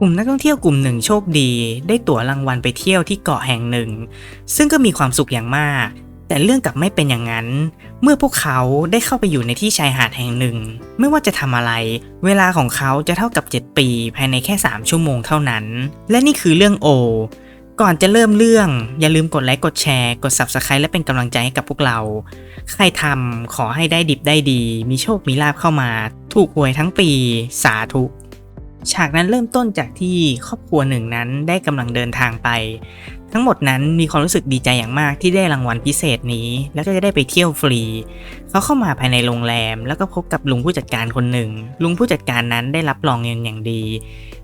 กลุ่มนักท่องเที่ยวกลุ่มหนึ่งโชคดี ได้ตั๋วรางวัลไปเที่ยวที่เกาะแห่งหนึ่ง ซึ่งก็มีความสุขอย่างมาก แต่เรื่องกลับไม่เป็นอย่างนั้น เมื่อพวกเขาได้เข้าไปอยู่ในที่ชายหาดแห่งหนึ่ง ไม่ว่าจะทำอะไร เวลาของเขาจะเท่ากับ 7 ปีภายในแค่ 3 ชั่วโมงเท่านั้น และนี่คือเรื่องโอ ก่อนจะเริ่มเรื่อง อย่าลืมกดไลค์กดแชร์ กด Subscribe และเป็นกำลังใจให้กับพวกเรา ใครทำขอให้ได้ดิบได้ดี มีโชคมีลาบเข้ามา ถูกหวยทั้งปี สาธุ ฉากนั้นเริ่มต้นจากที่ครอบครัวหนึ่งนั้นได้กำลังเดินทางไป ทั้งหมดนั้นมีความรู้สึกดีใจอย่างมากที่ได้รางวัลพิเศษนี้ แล้วก็จะได้ไปเที่ยวฟรี เขาเข้ามาภายในโรงแรม แล้วก็พบกับลุงผู้จัดการคนหนึ่ง ลุงผู้จัดการนั้นได้รับรองเงินอย่างดี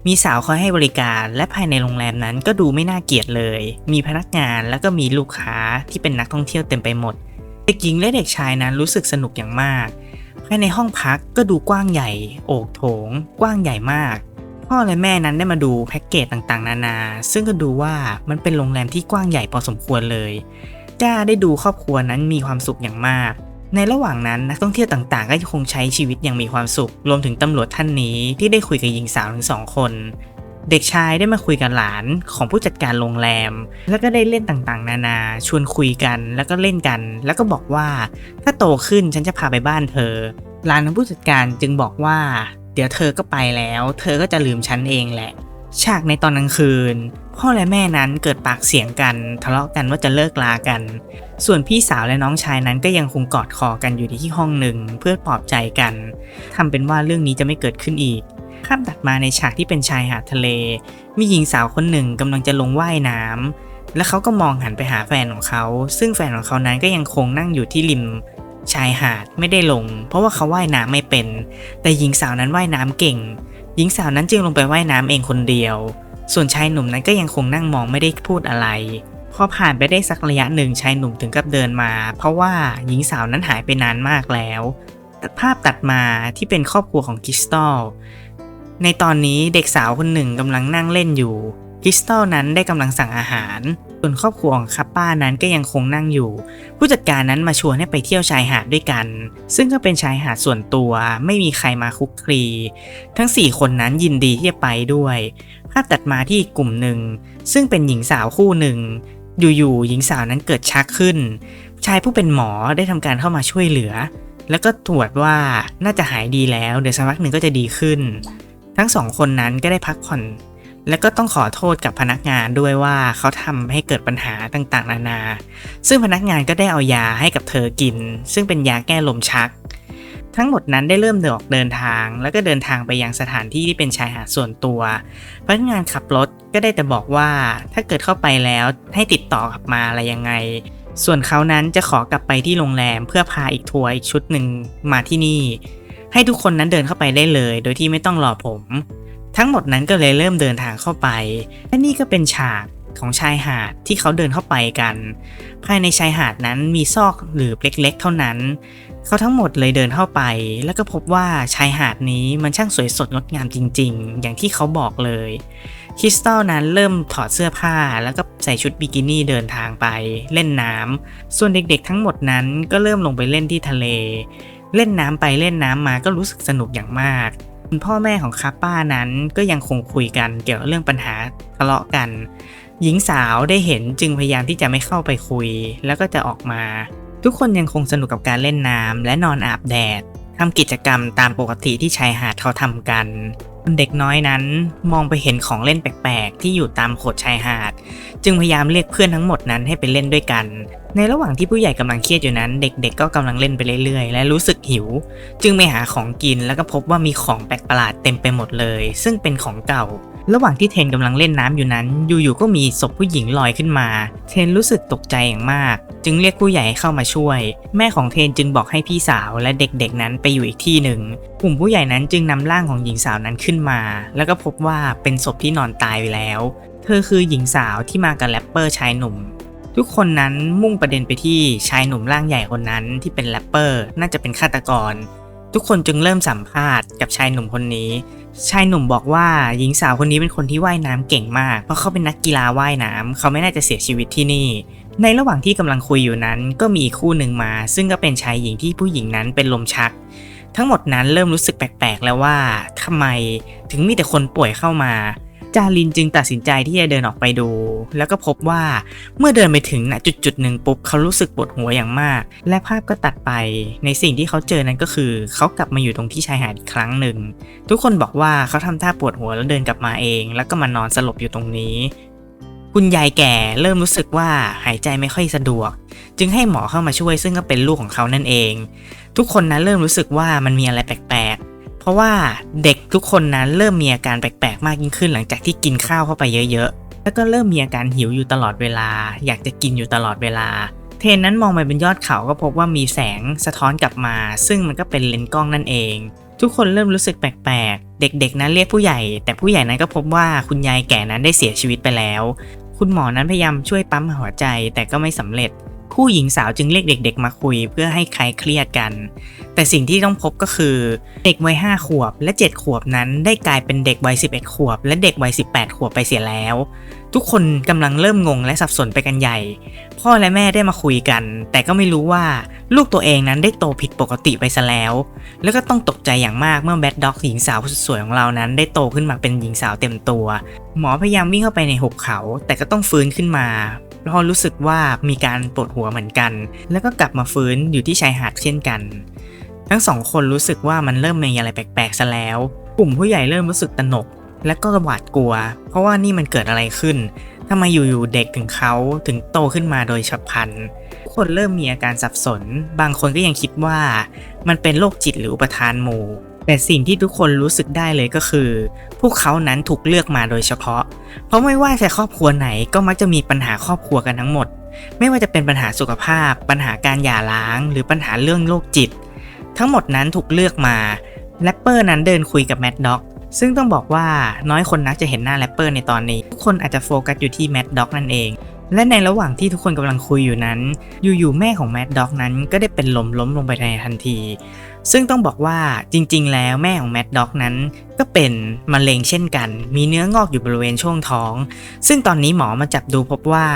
มีสาวคอยให้บริการและภายในโรงแรมนั้นก็ดูไม่น่าเกลียดเลย มีพนักงานแล้วก็มีลูกค้าที่เป็นนักท่องเที่ยวเต็มไปหมดเด็กหญิงและเด็กชายนั้นรู้สึกสนุกอย่างมากภายในห้องพักก็ดูกว้างใหญ่ โอกโถง กว้างใหญ่มาก พ่อและแม่นั้นได้มาดูแพ็กเกจต่างๆ นานา ซึ่งก็ดูว่ามันเป็นโรงแรมที่กว้างใหญ่พอสมควรเลยจ้าได้ดูครอบครัวนั้นมีความสุขอย่างมาก ในระหว่างนั้นนักท่องเที่ยวต่างๆ ก็ยังคงใช้ชีวิตอย่างมีความสุข รวมถึงตำรวจท่านนี้ที่ได้คุยกับหญิงสาวทั้งสองคน เด็กชายได้มาคุยกับหลานของผู้จัดการโรงแรม แล้วก็ได้เล่นต่างๆ นานา ชวนคุยกันแล้วก็เล่นกัน แล้วก็บอกว่าถ้าโตขึ้นฉันจะพาไปบ้านเธอหลานของผู้จัดการจึงบอกว่า เดี๋ยวเธอก็ไปแล้ว เธอก็จะลืมฉันเองแหละ ฉากในตอนกลางคืน พ่อและแม่นั้นเกิดปากเสียงกันทะเลาะกันว่าจะเลิกลากัน ส่วนพี่สาวและน้องชายนั้นก็ยังคงกอดคอกันอยู่ที่ห้องหนึ่งเพื่อปลอบใจกันทำเป็นว่าเรื่องนี้จะไม่เกิดขึ้นอีกข้ามตัดมาในฉากที่เป็นชายหาดทะเล มีหญิงสาวคนหนึ่งกำลังจะลงว่ายน้ำและเขาก็มองหันไปหาแฟนของเขา ซึ่งแฟนของเขานั้นก็ยังคงนั่งอยู่ที่ริม ชายหาดไม่ได้ลง เพราะว่าเขาว่ายน้ำไม่เป็น แต่หญิงสาวนั้นว่ายน้ำเก่ง หญิงสาวนั้นจึงลงไปว่ายน้ำเองคนเดียว ส่วนชายหนุ่มนั้นก็ยังคงนั่งมองไม่ได้พูดอะไรพอผ่านไปได้สักระยะหนึ่งชายหนุ่มถึงกับเดินมา เพราะว่าหญิงสาวนั้นหายไปนานมากแล้วตัดภาพตัดมาที่เป็นครอบครัวของคริสตัลในตอนนี้เด็กสาวคนหนึ่งกำลังนั่งเล่นอยู่ คริสตัลนั้นได้กำลังสั่งอาหาร ส่วนครอบครัวของคัปป้านั้นก็ยังคงนั่งอยู่ ผู้จัดการนั้นมาชวนให้ไปเที่ยวชายหาดด้วยกัน ซึ่งก็เป็นชายหาดส่วนตัว ไม่มีใครมาคุกคลี ทั้ง 4 คนนั้นยินดีที่จะไปด้วย ภาพตัดมาที่กกลุ่มหนึ่ง ซึ่งเป็นหญิงสาวคู่หนึ่ง อยู่ๆหญิงสาวนั้นเกิดชักขึ้น ชายผู้เป็นหมอได้ทำการเข้ามาช่วยเหลือ แล้วก็ตรวจว่าน่าจะหายดีแล้ว เดี๋ยวสักพักหนึ่งก็จะดีขึ้น ทั้งสองคนนั้นก็ได้พักผ่อน แล้วก็ต้องขอโทษกับพนักงานด้วยว่าเขาทำให้เกิดปัญหาต่างๆ นานา ซึ่งพนักงานก็ได้เอายาให้กับเธอกิน ซึ่งเป็นยาแก้ลมชัก ทั้งหมดนั้นได้เริ่มเดินออกเดินทาง แล้วก็เดินทางไปยังสถานที่ที่เป็นชายหาดส่วนตัว พนักงานขับรถก็ได้แต่บอกว่าถ้าเกิดเข้าไปแล้วให้ติดต่อกลับมาอะไรยังไง ส่วนเขานั้นจะขอกลับไปที่โรงแรมเพื่อพาอีกทัวร์อีกชุดหนึ่งมาที่นี่ ให้ทุกคนนั้นเดินเข้าไปได้เลย โดยที่ไม่ต้องรอผม ทั้งหมดนั้นก็เลยเริ่มเดินทางเข้าไป และนี่ก็เป็นฉากของชายหาดที่เขาเดินเข้าไปกัน ภายในชายหาดนั้นมีซอกหรือเล็กๆ เท่านั้น เขาทั้งหมดเลยเดินเข้าไป แล้วก็พบว่าชายหาดนี้มันช่างสวยสดงดงามจริง ๆ อย่างที่เขาบอกเลย คริสตัลนั้นเริ่มถอดเสื้อผ้า แล้วก็ใส่ชุดบิกินี่เดินทางไป เล่นน้ำ ส่วนเด็กๆ ทั้งหมดนั้นก็เริ่มลงไปเล่นที่ทะเล เล่นน้ำไปเล่นน้ำมาก็รู้สึกสนุกอย่างมาก คุณพ่อแม่ของคาป้านั้นก็ยังคงคุยกันเกี่ยวกับเรื่องปัญหาทะเลาะกัน หญิงสาวได้เห็นจึงพยายามที่จะไม่เข้าไปคุย แล้วก็จะออกมา ทุกคนยังคงสนุกกับการเล่นน้ำและนอนอาบแดดทำกิจกรรมตามปกติที่ชายหาดเขาทำกันเด็กน้อยนั้นมองไปเห็นของเล่นแปลกๆ ที่อยู่ตามโขดชายหาด จึงพยายามเรียกเพื่อนทั้งหมดนั้นให้ไปเล่นด้วยกัน ในระหว่างที่ผู้ใหญ่กำลังเครียดอยู่นั้น เด็กๆก็กำลังเล่นไปเรื่อยๆ และรู้สึกหิว จึงไปหาของกินแล้วก็พบว่ามีของแปลกประหลาดเต็มไปหมดเลย ซึ่งเป็นของเก่า ระหว่างที่เทนกำลังเล่นน้ำอยู่นั้น อยู่ๆก็มีศพผู้หญิงลอยขึ้นมา เทนรู้สึกตกใจอย่างมาก จึงเรียกผู้ใหญ่เข้ามาช่วย แม่ของเทนจึงบอกให้พี่สาวและเด็กๆนั้นไปอยู่อีกที่หนึ่งกลุ่มผู้ใหญ่นั้นจึงนำร่างของหญิงสาวนั้นขึ้นมา แล้วก็พบว่าเป็นศพที่นอนตายไปแล้ว เธอคือหญิงสาวที่มากับแรปเปอร์ชายหนุ่ม ทุกคนนั้นมุ่งประเด็นไปที่ชายหนุ่มร่างใหญ่คนนั้นที่เป็นแรปเปอร์น่าจะเป็นฆาตกร ทุกคนจึงเริ่มสัมภาษณ์กับชายหนุ่มคนนี้ ชายหนุ่มบอกว่าหญิงสาวคนนี้เป็นคนที่ว่ายน้ำเก่งมาก เพราะเขาเป็นนักกีฬาว่ายน้ำเขาไม่น่าจะเสียชีวิตที่นี่ ในระหว่างที่กำลังคุยอยู่นั้น ก็มีคู่หนึ่งมา ซึ่งก็เป็นชายหญิงที่ผู้หญิงนั้นเป็นลมชัก ทั้งหมดนั้นเริ่มรู้สึกแปลกๆแล้วว่าทำไมถึงมีแต่คนป่วยเข้ามา จารินจึงตัดสินใจที่จะเดินออกไปดู แล้วก็พบว่าเมื่อเดินไปถึงณจุดจุดหนึ่งปุ๊บเขารู้สึกปวดหัวอย่างมาก และภาพก็ตัดไป ในสิ่งที่เขาเจอนั้นก็คือ เขากลับมาอยู่ตรงที่ชายหาดอีกครั้งหนึ่ง ทุกคนบอกว่าเขาทำท่าปวดหัวแล้วเดินกลับมาเอง แล้วก็มานอนสลบอยู่ตรงนี้ คุณยายแก่เริ่มรู้สึกว่าหายใจไม่ค่อยสะดวก จึงให้หมอเข้ามาช่วยซึ่งก็เป็นลูกของเขานั่นเอง ทุกคนนั้นเริ่มรู้สึกว่ามันมีอะไรแปลกๆ เพราะว่าเด็กทุกคนนั้นเริ่มมีอาการแปลกๆ มากยิ่งขึ้นหลังจากที่กินข้าวเข้าไปเยอะๆ แล้วก็เริ่มมีอาการหิวอยู่ตลอดเวลา อยากจะกินอยู่ตลอดเวลา เทนนั้นมองไปบนยอดเขาก็พบว่ามีแสงสะท้อนกลับมา ซึ่งมันก็เป็นเลนส์กล้องนั่นเอง ทุกคนเริ่มรู้สึกแปลกๆ เด็กๆ นั้นเรียกผู้ใหญ่ แต่ผู้ใหญ่นั้นก็พบว่าคุณยายแก่นั้นได้เสียชีวิตไปแล้ว คุณหมอนั้นพยายามช่วยปั๊มหัวใจแต่ก็ไม่สำเร็จ ผู้หญิงสาวจึงเรียกเด็ก ๆ มาคุยเพื่อให้คลายเครียดกัน แต่สิ่งที่ต้องพบก็คือเด็กวัย5ขวบและ 7 ขวบนั้นได้กลายเป็นเด็กวัย11 ขวบ และเด็กวัย18 ขวบไปเสียแล้ว ทุกคนกำลังเริ่มงงและสับสนไปกันใหญ่ พ่อและแม่ได้มาคุยกัน แต่ก็ไม่รู้ว่าลูกตัวเองนั้นได้โตผิดปกติไปซะแล้ว แล้วก็ต้องตกใจอย่างมากเมื่อแบดด็อกหญิงสาวสุดสวยของเรานั้น ได้โตขึ้นมาเป็นหญิงสาวเต็มตัว หมอพยายามวิ่งเข้าไปในหุบเขา แต่ก็ต้องฟื้นขึ้นมา เพราะรู้สึกว่ามีการปวดหัวเหมือนกัน แล้วก็กลับมาฟื้นอยู่ที่ชายหาดเช่นกัน ทั้งสองคนรู้สึกว่ามันเริ่มมีอะไรแปลกๆซะแล้ว กลุ่มผู้ใหญ่เริ่มรู้สึกตระหนก และก็หวาดกลัว เพราะว่านี่มันเกิดอะไรขึ้นทำไมอยู่ๆเด็กถึงเขาถึงโตขึ้นมาโดยฉับพลันคนเริ่มมีอาการสับสน บางคนก็ยังคิดว่า มันเป็นโรคจิตหรืออุปทานหมู่ แต่สิ่งที่ทุกคนรู้สึกได้เลยก็คือ พวกเขานั้นถูกเลือกมาโดยเฉพาะ เพราะไม่ว่าจะครอบครัวไหนก็มักจะมีปัญหาครอบครัวกันทั้งหมด ไม่ว่าจะเป็นปัญหาสุขภาพ ปัญหาการหย่าร้าง หรือปัญหาเรื่องโรคจิต ทั้งหมดนั้นถูกเลือกมาแรปเปอร์นั้นเดินคุยกับแมดด็อกซึ่งต้องบอกว่าน้อยคนนักจะเห็นหน้าแรปเปอร์ในตอนนี้ ทุกคนอาจจะโฟกัสอยู่ที่แมดด็อกนั่นเอง และในระหว่างที่ทุกคนกำลังคุยอยู่นั้น อยู่ๆแม่ของแมดด็อกนั้นก็ได้เป็นลมล้มลงไปในทันที ซึ่งต้องบอกว่าจริง ๆ แล้วแม่ของแมดด็อกนั้น ก็เป็นมะเร็งเช่นกัน มีเนื้องอกอยู่บริเวณช่วงท้อง ซึ่งตอนนี้หมอมาจับดูพบว่า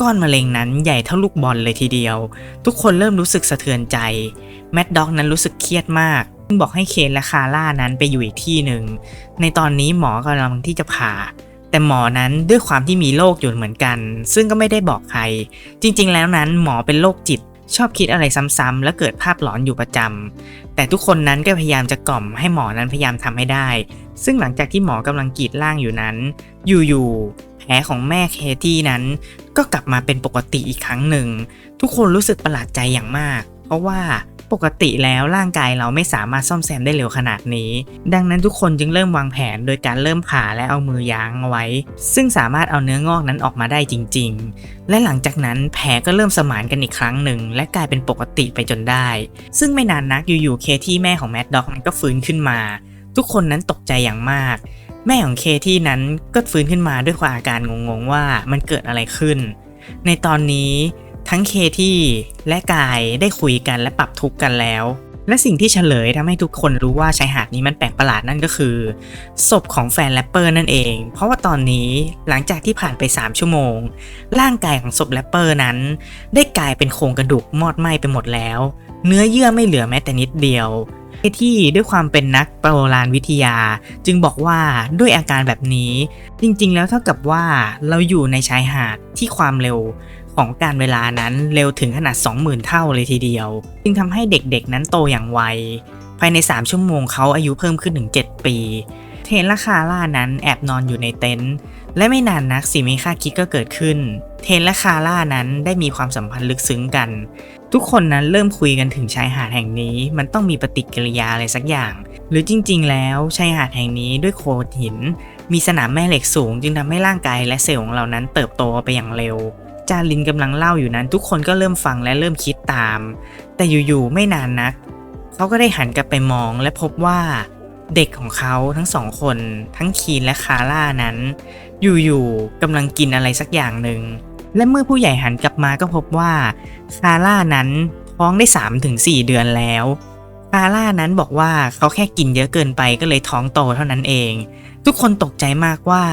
ก้อนมะเร็งนั้นใหญ่เท่าลูกบอลเลยทีเดียว ทุกคนเริ่มรู้สึกสะเทือนใจ แมดด็อกนั้นรู้สึกเครียดมากจึงบอกให้เคนและคาร่านั้นไปอยู่อีกที่หนึ่ง ในตอนนี้หมอกำลังที่จะผ่า แต่หมอนั้นด้วยความที่มีโรคอยู่เหมือนกัน ซึ่งก็ไม่ได้บอกใคร จริง ๆ แล้วนั้นหมอเป็นโรคจิต ชอบคิดอะไรซ้ำๆและเกิดภาพหลอนอยู่ประจำแต่ทุกคนนั้นก็พยายามจะกล่อมให้หมอนั้นพยายามทำให้ได้ ซึ่งหลังจากที่หมอกำลังกรีดร่างอยู่นั้น อยู่ๆแผลของแม่เคที่นั้น ก็กลับมาเป็นปกติอีกครั้งหนึ่ง ทุกคนรู้สึกประหลาดใจอย่างมาก เพราะว่า ปกติแล้วร่างกายเราไม่สามารถซ่อมแซมได้เร็วขนาดนี้ ดังนั้นทุกคนจึงเริ่มวางแผนโดยการเริ่มผ่าและเอามือย้างเอาไว้ ซึ่งสามารถเอาเนื้องอกนั้นออกมาได้จริง ๆ และหลังจากนั้นแผลก็เริ่มสมานกันอีกครั้งหนึ่ง และกลายเป็นปกติไปจนได้ ซึ่งไม่นานนักอยู่ๆเคที่แม่ของแมดด็อกนั้นก็ฟื้นขึ้นมา ทุกคนนั้นตกใจอย่างมาก แม่ของเคที่นั้นก็ฟื้นขึ้นมาด้วยความอาการงงๆว่ามันเกิดอะไรขึ้น ในตอนนี้ ทั้งเคที่และกายได้คุยกันและปรับทุกข์กันแล้ว และสิ่งที่เฉลยทำให้ทุกคนรู้ว่าชายหาดนี้มันแปลกประหลาดนั่นก็คือ ศพของแฟนแรปเปอร์นั่นเอง เพราะว่าตอนนี้หลังจากที่ผ่านไป 3 ชั่วโมง ร่างกายของศพแรปเปอร์นั้น ได้กลายเป็นโครงกระดูกมอดไหม้ไปหมดแล้ว เนื้อเยื่อไม่เหลือแม้แต่นิดเดียวเคที่ด้วยความเป็นนักโบราณวิทยา จึงบอกว่าด้วยอาการแบบนี้ จริงๆ แล้วเท่ากับว่าเราอยู่ในชายหาดที่ความเร็ว ของการเวลานั้นเร็วถึงขนาด 20,000 เท่าเลยทีเดียว จึงทำให้เด็กๆนั้นโตอย่างไว ภายใน 3 ชั่วโมงเขาอายุเพิ่มขึ้นถึง 7 ปี เทนและคาร่านั้นแอบนอนอยู่ในเต็นท์และไม่นานนักสิ่งไม่คาดคิดก็เกิดขึ้น เทนและคาร่านั้นได้มีความสัมพันธ์ลึกซึ้งกัน ทุกคนนั้นเริ่มคุยกันถึงชายหาดแห่งนี้ มันต้องมีปฏิกิริยาอะไรสักอย่าง หรือจริง ๆ แล้วชายหาดแห่งนี้ด้วยโขดหิน มีสนามแม่เหล็กสูง จึงทำให้ร่างกายและเซลล์ของเรานั้นเติบโตไปอย่างเร็ว จารินกำลังเล่าอยู่นั้น ทุกคนก็เริ่มฟังและเริ่มคิดตาม แต่อยู่ๆไม่นานนัก เขาก็ได้หันกลับไปมองและพบว่า เด็กของเขาทั้งสองคน ทั้งคีนและคาร่านั้น อยู่ๆกำลังกินอะไรสักอย่างหนึ่งและเมื่อผู้ใหญ่หันกลับมาก็พบว่าคาร่านั้นท้องได้ 3-4 เดือนแล้วคาร่านั้นบอกว่าเขาแค่กินเยอะเกินไปก็เลยท้องโตเท่านั้นเอง ทุกคนตกใจมากว่า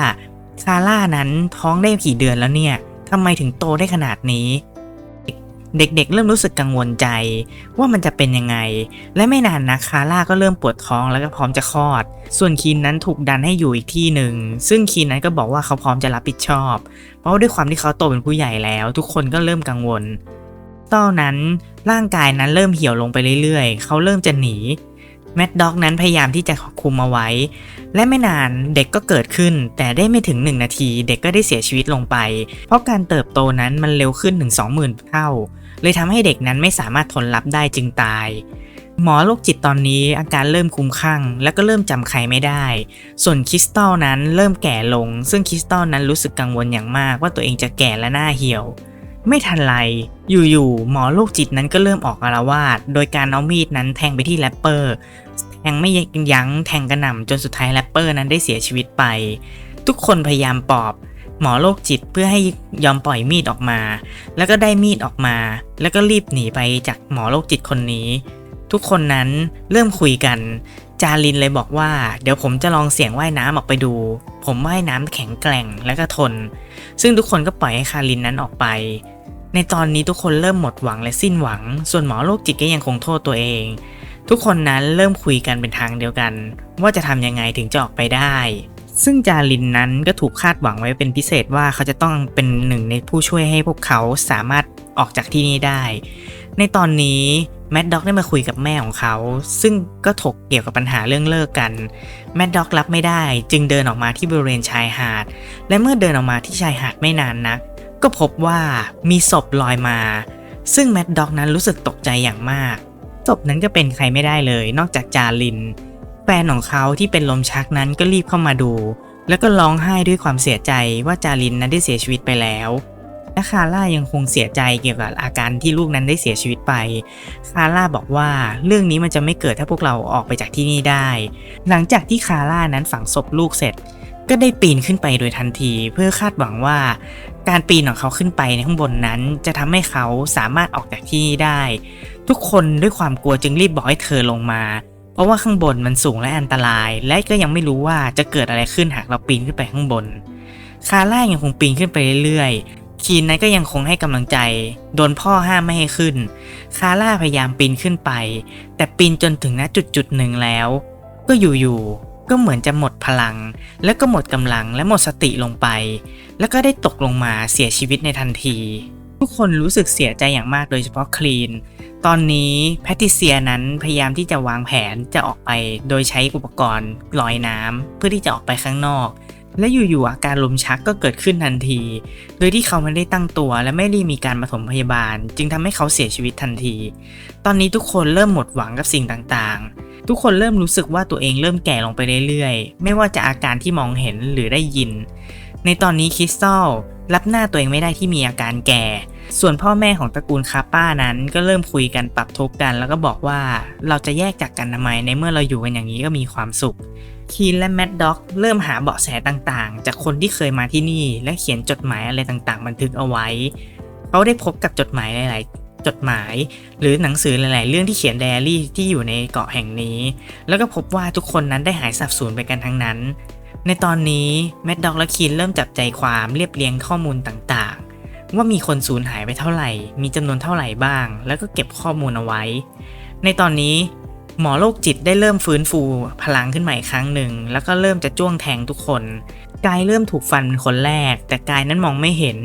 คาร่านั้นท้องได้กี่เดือนแล้วเนี่ย ทำไมถึงโตได้ขนาดนี้ เด็กๆเริ่มรู้สึกกังวลใจ ว่ามันจะเป็นยังไง และไม่นานนะคาร่าก็เริ่มปวดท้องแล้วก็พร้อมจะคลอด ส่วนคีนนั้นถูกดันให้อยู่อีกที่หนึ่ง ซึ่งคีนนั้นก็บอกว่าเขาพร้อมจะรับผิดชอบ เพราะด้วยความที่เขาโตเป็นผู้ใหญ่แล้ว ทุกคนก็เริ่มกังวลตอนนั้นร่างกายนั้นเริ่มเหี่ยวลงไปเรื่อยๆ เขาเริ่มจะหนี แมดด็อกนั้นพยายามที่จะคุมเอาไว้ และไม่นานเด็กก็เกิดขึ้น แต่ได้ไม่ถึง 1 นาที เด็กก็ได้เสียชีวิตลงไป เพราะการเติบโตนั้นมันเร็วขึ้นถึง20,000 เท่า เลยทำให้เด็กนั้นไม่สามารถทนรับได้จึงตาย หมอโรคจิตตอนนี้อาการเริ่มคุ้มคลั่งแล้วก็เริ่มจำใครไม่ได้ ส่วนคริสตัลนั้นเริ่มแก่ลง ซึ่งคริสตัลนั้นรู้สึกกังวลอย่างมากว่าตัวเองจะแก่และหน้าเหี่ยวไม่ทันไร อยู่ๆ หมอโรคจิตนั้นก็เริ่มออกอารวาส โดยการเอามีดนั้นแทงไปที่แรปเปอร์ งไม่ยั้งแทงกระหน่ำจนสุดท้ายแรปเปอร์นั้นได้เสียชีวิตไป ทุกคนพยายามปอบ หมอโรคจิตเพื่อให้ยอมปล่อยมีดออกมา แล้วก็ได้มีดออกมา แล้วก็รีบหนีไปจากหมอโรคจิตคนนี้ ทุกคนนั้นเริ่มคุยกัน จารินเลยบอกว่า เดี๋ยวผมจะลองเสี่ยงว่ายน้ำออกไปดู ผมว่ายน้ำแข็งแกร่งและก็ทน ซึ่งทุกคนก็ปล่อยให้คารินนั้นออกไปในตอนนี้ทุกคนเริ่มหมดหวังและสิ้นหวัง ส่วนหมอโรคจิตก็ยังคงโทษตัวเอง ทุกคนนั้นเริ่มคุยกันเป็นทางเดียวกัน ว่าจะทำยังไงถึงจะออกไปได้ ซึ่งจารินนั้นก็ถูกคาดหวังไว้เป็นพิเศษว่าเขาจะต้องเป็นหนึ่งในผู้ช่วยให้พวกเขาสามารถออกจากที่นี่ได้ ในตอนนี้แมดด็อกได้มาคุยกับแม่ของเขา ซึ่งก็ถกเกี่ยวกับปัญหาเรื่องเลิกกันแมดด็อกรับไม่ได้ จึงเดินออกมาที่บริเวณชายหาด และเมื่อเดินออกมาที่ชายหาดไม่นานนัก ก็พบว่ามีศพลอยมา ซึ่งแมดด็อกนั้นรู้สึกตกใจอย่างมาก ศพนั้นก็เป็นใครไม่ได้เลย นอกจากจาริน แฟนของเขาที่เป็นลมชักนั้นก็รีบเข้ามาดู แล้วก็ร้องไห้ด้วยความเสียใจว่าจารินนั้นได้เสียชีวิตไปแล้วและคาร่ายังคงเสียใจเกี่ยวกับอาการที่ลูกนั้นได้เสียชีวิตไป คาร่าบอกว่าเรื่องนี้มันจะไม่เกิดถ้าพวกเราออกไปจากที่นี่ได้ หลังจากที่คาร่านั้นฝังศพลูกเสร็จ ก็ได้ปีนขึ้นไปโดยทันที เพื่อคาดหวังว่า การปีนของเขาขึ้นไปในข้างบนนั้น จะทำให้เขาสามารถออกจากที่นี่ได้ ทุกคนด้วยความกลัวจึงรีบบอกให้เธอลงมา เพราะว่าข้างบนมันสูงและอันตราย และก็ยังไม่รู้ว่าจะเกิดอะไรขึ้นหากเราปีนขึ้นไปข้างบน คาร่ายังคงปีนขึ้นไปเรื่อยๆ คีนนั้นก็ยังคงให้กำลังใจ โดนพ่อห้ามไม่ให้ขึ้น คาร่าพยายามปีนขึ้นไป แต่ปีนจนถึงณจุดจุดหนึ่งแล้ว ก็อยู่ๆ ก็เหมือนจะหมดพลัง แล้วก็หมดกำลังและหมดสติลงไป แล้วก็ได้ตกลงมาเสียชีวิตในทันที ทุกคนรู้สึกเสียใจอย่างมากโดยเฉพาะคลีน ตอนนี้แพทริเซียนั้นพยายามที่จะวางแผนจะออกไป โดยใช้อุปกรณ์ลอยน้ำเพื่อที่จะออกไปข้างนอก และอยู่ๆอาการลมชักก็เกิดขึ้นทันที โดยที่เขาไม่ได้ตั้งตัวและไม่ได้มีการปฐมพยาบาล จึงทำให้เขาเสียชีวิตทันที ตอนนี้ทุกคนเริ่มหมดหวังกับสิ่งต่างๆ ทุกคนเริ่มรู้สึกว่าตัวเองเริ่มแก่ลงไปเรื่อยๆ ไม่ว่าจะอาการที่มองเห็นหรือได้ยิน ในตอนนี้คริสตัลรับหน้าตัวเองไม่ได้ที่มีอาการแก่ ส่วนพ่อแม่ของตระกูลคาป้านั้นก็เริ่มคุยกันปรับทุกข์กัน แล้วก็บอกว่าเราจะแยกจากกันทำไมในเมื่อเราอยู่กันอย่างนี้ก็มีความสุข คีนและแมดด็อกเริ่มหาเบาะแสต่างๆ จากคนที่เคยมาที่นี่ และเขียนจดหมายอะไรต่างๆ บันทึกเอาไว้ เขาได้พบกับจดหมายหลายๆ จดหมาย หรือหนังสือหลาย ๆ เรื่องที่เขียนไดอารี่ที่อยู่ในเกาะแห่งนี้ แล้วก็พบว่าทุกคนนั้นได้หายสับสูญไปกันทั้งนั้น ในตอนนี้แมดด็อกและคีนเริ่มจับใจความเรียบเรียงข้อมูลต่าง ๆ ว่ามีคนสูญหายไปเท่าไหร่ มีจำนวนเท่าไหร่บ้าง แล้วก็เก็บข้อมูลเอาไว้ ในตอนนี้หมอโรคจิตได้เริ่มฟื้นฟูพลังขึ้นมาอีกครั้งหนึ่ง แล้วก็เริ่มจะจ้วงแทงทุกคน กายเริ่มถูกฟันเป็นคนแรก แต่กายนั้นมองไม่เห็น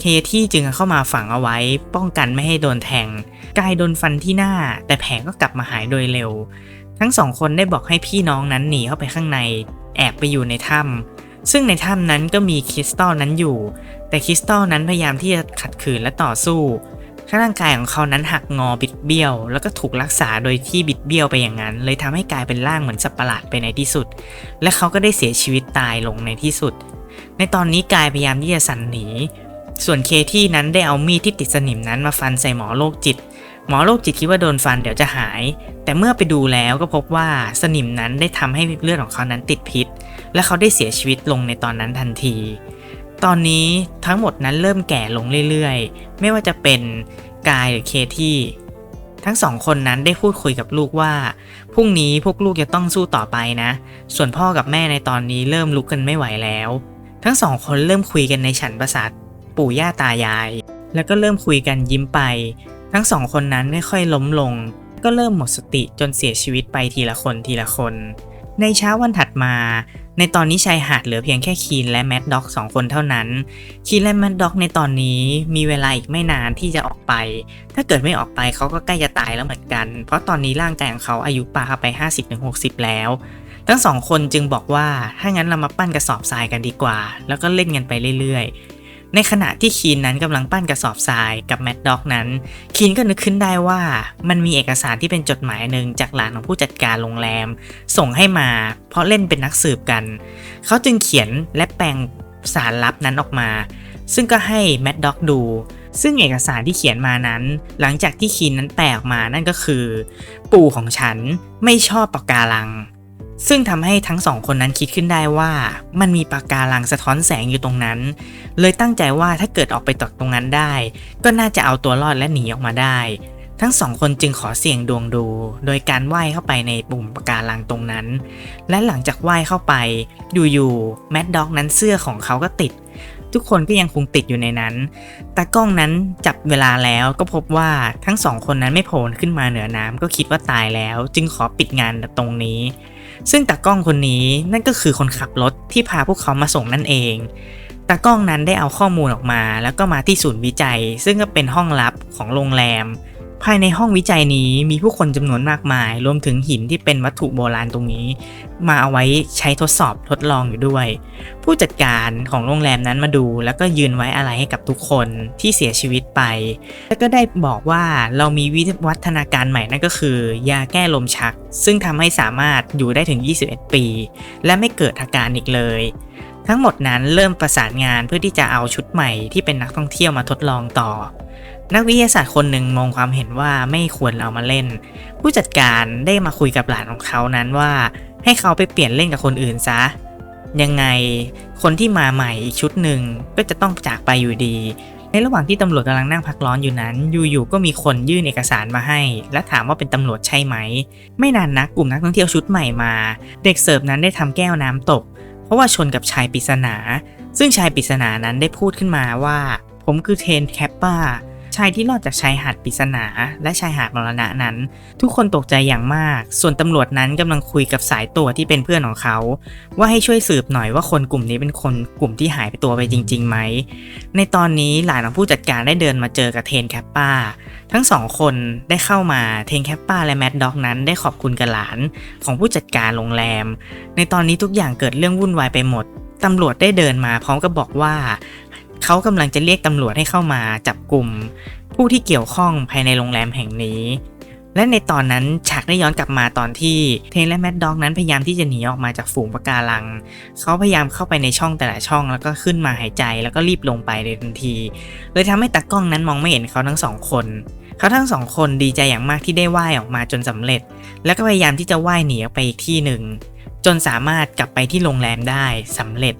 เคที่จึงเข้ามาฝังเอาไว้ ป้องกันไม่ให้โดนแทงกายโดนฟันที่หน้า แต่แผลก็กลับมาหายโดยเร็ว ทั้งสองคนได้บอกให้พี่น้องนั้นหนีเข้าไปข้างใน แอบไปอยู่ในถ้ำซึ่งในถ้ำนั้นก็มีคริสตัลนั้นอยู่ แต่คริสตัลนั้นพยายามที่จะขัดขืนและต่อสู้ร่างกายของเขานั้นหักงอบิดเบี้ยว แล้วก็ถูกรักษาโดยที่บิดเบี้ยวไปอย่างนั้น เลยทำให้กลายเป็นร่างเหมือนสัตว์ประหลาดไปในที่สุด และเขาก็ได้เสียชีวิตตายลงในที่สุด ในตอนนี้กายพยายามที่จะสั่นหนี ส่วนเคที่นั้นได้เอามีดที่ติดสนิมนั้นมาฟันใส่หมอโรคจิต หมอโรคจิตคิดว่าโดนฟันเดี๋ยวจะหาย แต่เมื่อไปดูแล้วก็พบว่าสนิมนั้นได้ทำให้เลือดของเขานั้นติดพิษ และเขาได้เสียชีวิตลงในตอนนั้นทันที ตอนนี้ทั้งหมดนั้นเริ่มแก่ลงเรื่อยๆ ไม่ว่าจะเป็นกายหรือเคที่ทั้งสองคนนั้นได้พูดคุยกับลูกว่าพรุ่งนี้พวกลูกจะต้องสู้ต่อไปนะ ส่วนพ่อกับแม่ในตอนนี้เริ่มลุกกันไม่ไหวแล้ว ทั้งสองคนเริ่มคุยกันในฉันประสาท ปู่ย่าตายาย แล้วก็เริ่มคุยกันยิ้มไป ทั้งสองคนนั้นค่อยๆล้มลง ก็เริ่มหมดสติจนเสียชีวิตไปทีละคนทีละคน ในเช้าวันถัดมา ในตอนนี้ชายหาดเหลือเพียงแค่คีนและแมดด็อกสองคนเท่านั้น คีนและแมดด็อกในตอนนี้มีเวลาอีกไม่นานที่จะออกไป ถ้าเกิดไม่ออกไปเขาก็ใกล้จะตายแล้วเหมือนกัน เพราะตอนนี้ร่างกายของเขาอายุปาเข้าไป 50-60 แล้วทั้งสองคนจึงบอกว่า ถ้างั้นเรามาปั้นกระสอบทรายกันดีกว่า แล้วก็เล่นกันไปเรื่อย ในขณะที่คีนนั้นกำลังปั้นกระสอบทรายกับแมดด็อกนั้น คีนก็นึกขึ้นได้ว่ามันมีเอกสารที่เป็นจดหมายหนึ่งจากหลานของผู้จัดการโรงแรม ส่งให้มา เพราะเล่นเป็นนักสืบกัน เขาจึงเขียนและแปลงสารลับนั้นออกมา ซึ่งก็ให้แมดด็อกดู ซึ่งเอกสารที่เขียนมานั้น หลังจากที่คีนนั้นแปลออกมานั่นก็คือ ปู่ของฉันไม่ชอบปะการัง ซึ่งทำให้ทั้งสองคนนั้นคิดขึ้นได้ว่า มันมีปะการังสะท้อนแสงอยู่ตรงนั้น เลยตั้งใจว่าถ้าเกิดออกไปตกตรงนั้นได้ ก็น่าจะเอาตัวรอดและหนีออกมาได้ ทั้งสองคนจึงขอเสี่ยงดวงดู โดยการว่ายเข้าไปในปุ่มปะการังตรงนั้น และหลังจากว่ายเข้าไปอยู่ๆแมดด็อกนั้นเสื้อของเขาก็ติดทุกคนก็ยังคงติดอยู่ในนั้น ตากล้องนั้นจับเวลาแล้วก็พบว่าทั้งสองคนนั้นไม่โผล่ขึ้นมาเหนือน้ำก็คิดว่าตายแล้ว จึงขอปิดงานตรงนี้ ซึ่งตากล้องคนนี้นั่นก็คือคนขับรถที่พาพวกเขามาส่งนั่นเองตากล้องนั้นได้เอาข้อมูลออกมา แล้วก็มาที่ศูนย์วิจัย ซึ่งก็เป็นห้องลับของโรงแรม ภายในห้องวิจัยนี้มีผู้คนจำนวนมากมาย รวมถึงหินที่เป็นวัตถุโบราณตรงนี้ มาเอาไว้ใช้ทดสอบทดลองอยู่ด้วย ผู้จัดการของโรงแรมนั้นมาดู แล้วก็ยืนไว้อะไรให้กับทุกคนที่เสียชีวิตไป แล้วก็ได้บอกว่าเรามีวิวัฒนาการใหม่นั่นก็คือ ยาแก้ลมชัก ซึ่งทำให้สามารถอยู่ได้ถึง 21 ปี และไม่เกิดอาการอีกเลยทั้งหมดนั้นเริ่มประสานงานเพื่อที่จะเอาชุดใหม่ที่เป็นนักท่องเที่ยวมาทดลองต่อ นักวิทยาศาสตร์คนหนึ่งมองความเห็นว่าไม่ควรเอามาเล่น ผู้จัดการได้มาคุยกับหลานของเขานั้นว่า ให้เขาไปเปลี่ยนเล่นกับคนอื่นซะ ยังไงคนที่มาใหม่อีกชุดหนึ่งก็จะต้องจากไปอยู่ดี ในระหว่างที่ตำรวจกำลังนั่งพักร้อนอยู่นั้น อยู่ๆก็มีคนยื่นเอกสารมาให้ และถามว่าเป็นตำรวจใช่ไหม ไม่นานนักกลุ่มนักท่องเที่ยวชุดใหม่มา เด็กเสิร์ฟนั้นได้ทำแก้วน้ำตก เพราะว่าชนกับชายปริศนา ซึ่งชายปริศนานั้นได้พูดขึ้นมาว่า ผมคือเทนแคปป้า ชายที่รอดจากชายหาดปริศนาและชายหาดมรณะนั้น ทุกคนตกใจอย่างมาก ส่วนตำรวจนั้นกำลังคุยกับสายตัวที่เป็นเพื่อนของเขา ว่าให้ช่วยสืบหน่อยว่าคนกลุ่มนี้เป็นคนกลุ่มที่หายไปตัวไปจริงๆไหม ในตอนนี้หลานของผู้จัดการได้เดินมาเจอกับเทนแคปป้า ทั้งสองคนได้เข้ามาเทนแคปป้าและแมดด็อกนั้นได้ขอบคุณกับหลานของผู้จัดการโรงแรม ในตอนนี้ทุกอย่างเกิดเรื่องวุ่นวายไปหมดตำรวจได้เดินมาพร้อมกับบอกว่า เขากำลังจะเรียกตำรวจให้เข้ามาจับกลุ่ม ผู้ที่เกี่ยวข้องภายในโรงแรมแห่งนี้ และในตอนนั้นฉากได้ย้อนกลับมาตอนที่เทนและแมดด็อกนั้นพยายามที่จะหนีออกมาจากฝูงปะการัง เขาพยายามเข้าไปในช่องแต่ละช่อง แล้วก็ขึ้นมาหายใจแล้วก็รีบลงไปในทันที เลยทำให้ตากล้องนั้นมองไม่เห็นเขาทั้งสองคนเขาทั้งสองคนดีใจอย่างมากที่ได้ว่ายออกมาจนสำเร็จ แล้วก็พยายามที่จะว่ายหนีออกไปอีกที่หนึ่งจนสามารถกลับไปที่โรงแรมได้สำเร็จ